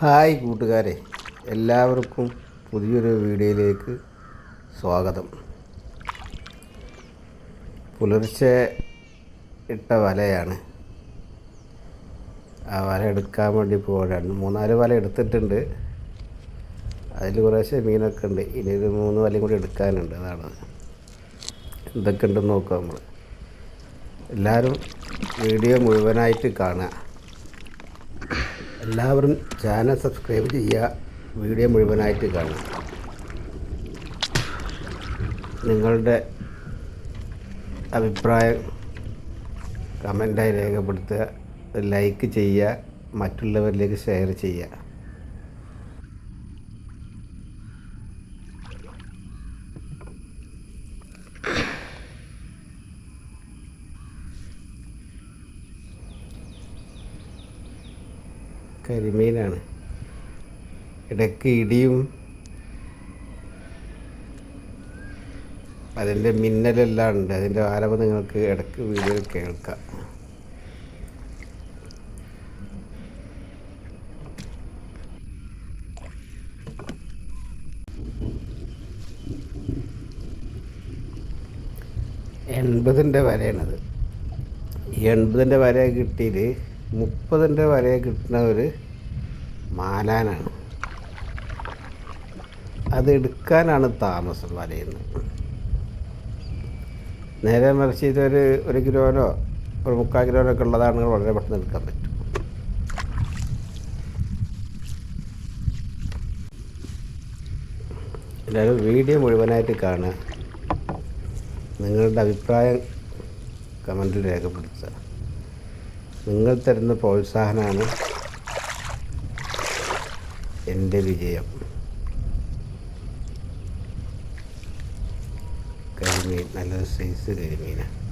Hi കൂട്ടുകാരെ എല്ലാവർക്കും പുതിയൊരു വീഡിയോയിലേക്ക് സ്വാഗതം. പുലർച്ചെ ഇട്ട വലയാണ്. ആ വല എടുക്കാൻ വേണ്ടി പോവുകയാണ്. മൂന്നാൽ വല എടുത്തിട്ടുണ്ട്. അതിൽ കുറേശ്ശെ മീനൊക്കെ ഉണ്ട്. ഇനി ഒരു മൂന്ന് വലയും കൂടി എടുക്കാനുണ്ട്. അതാണ്. എന്തൊക്കെ ഉണ്ടെന്ന് നോക്കാം നമ്മൾ എല്ലാവരും വീഡിയോ മുഴുവനായിട്ട് കാണുക. എല്ലാവരും ചാനൽ സബ്സ്ക്രൈബ് ചെയ്യുക. വീഡിയോ മുഴുവനായിട്ട് കാണുക. നിങ്ങളുടെ അഭിപ്രായം കമന്റായി രേഖപ്പെടുത്തുക. ലൈക്ക് ചെയ്യുക. മറ്റുള്ളവരിലേക്ക് ഷെയർ ചെയ്യുക. കരിമീനാണ്. ഇടയ്ക്ക് ഇടിയും അതിന്റെ മിന്നലെല്ലാം ഉണ്ട്. അതിന്റെ ആരവം നിങ്ങൾക്ക് ഇടയ്ക്ക് വീഡിയോ കേൾക്കാം. എൺപതിന്റെ വരയാണത്. എൺപതിന്റെ വര കിട്ടിയിട്ട് മുപ്പതിന്റെ വരെ കിട്ടുന്ന ഒരു മാലാനാണ്. അത് എടുക്കാനാണ് താമസം വലയുന്നത് നേരെ മറിച്ച് ഇതൊരു ഒരു കിലോനോ ഒരു മുക്കാൽ കിലോനോ ഒക്കെ ഉള്ളതാണെങ്കിൽ വളരെ പെട്ടെന്ന് എടുക്കാൻ പറ്റും. എല്ലാവരും വീഡിയോ മുഴുവനായിട്ട് കാണുക. നിങ്ങളുടെ അഭിപ്രായം കമന്റിൽ രേഖപ്പെടുത്തുക. നിങ്ങൾ തരുന്ന പ്രോത്സാഹനമാണ് എന്റെ വിജയം. കരിമീൻ നല്ലൊരു സൈസ് കരിമീനാണ്.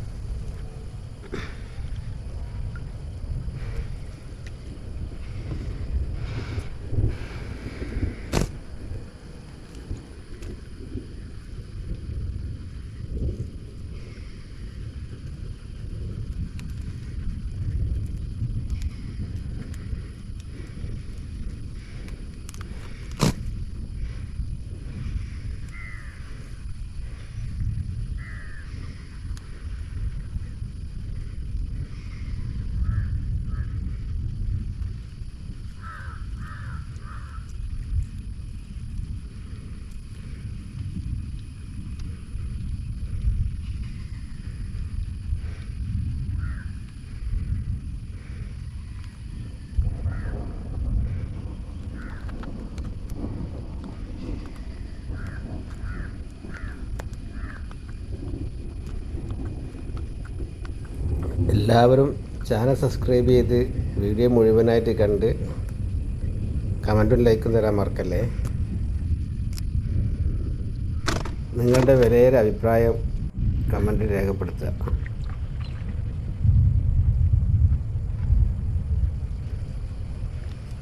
എല്ലാവരും ചാനൽ സബ്സ്ക്രൈബ് ചെയ്ത് വീഡിയോ മുഴുവനായിട്ട് കണ്ട് കമന്റും ലൈക്കും തരാൻ മറക്കല്ലേ? നിങ്ങളുടെ വിലയേറെ അഭിപ്രായം കമന്റിൽ രേഖപ്പെടുത്തുക.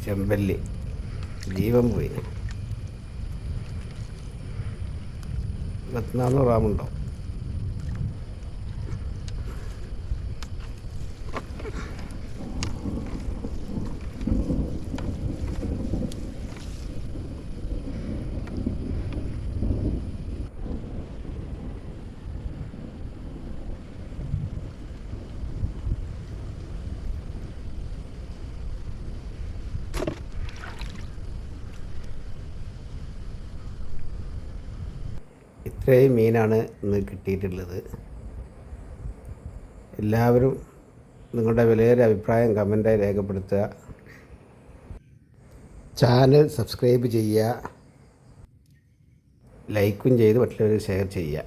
ചെമ്പല്ലി ജീവൻ പോയി. പത്തിനാന്നൂറ് ഇത്രയും മീനാണ് ഇന്ന് കിട്ടിയിട്ടുള്ളത്. എല്ലാവരും നിങ്ങളുടെ വിലയേറെ അഭിപ്രായം കമന്റായി രേഖപ്പെടുത്തുക. ചാനൽ സബ്സ്ക്രൈബ് ചെയ്യുക. ലൈക്കും ചെയ്ത് മറ്റുള്ളവർ ഷെയർ ചെയ്യുക.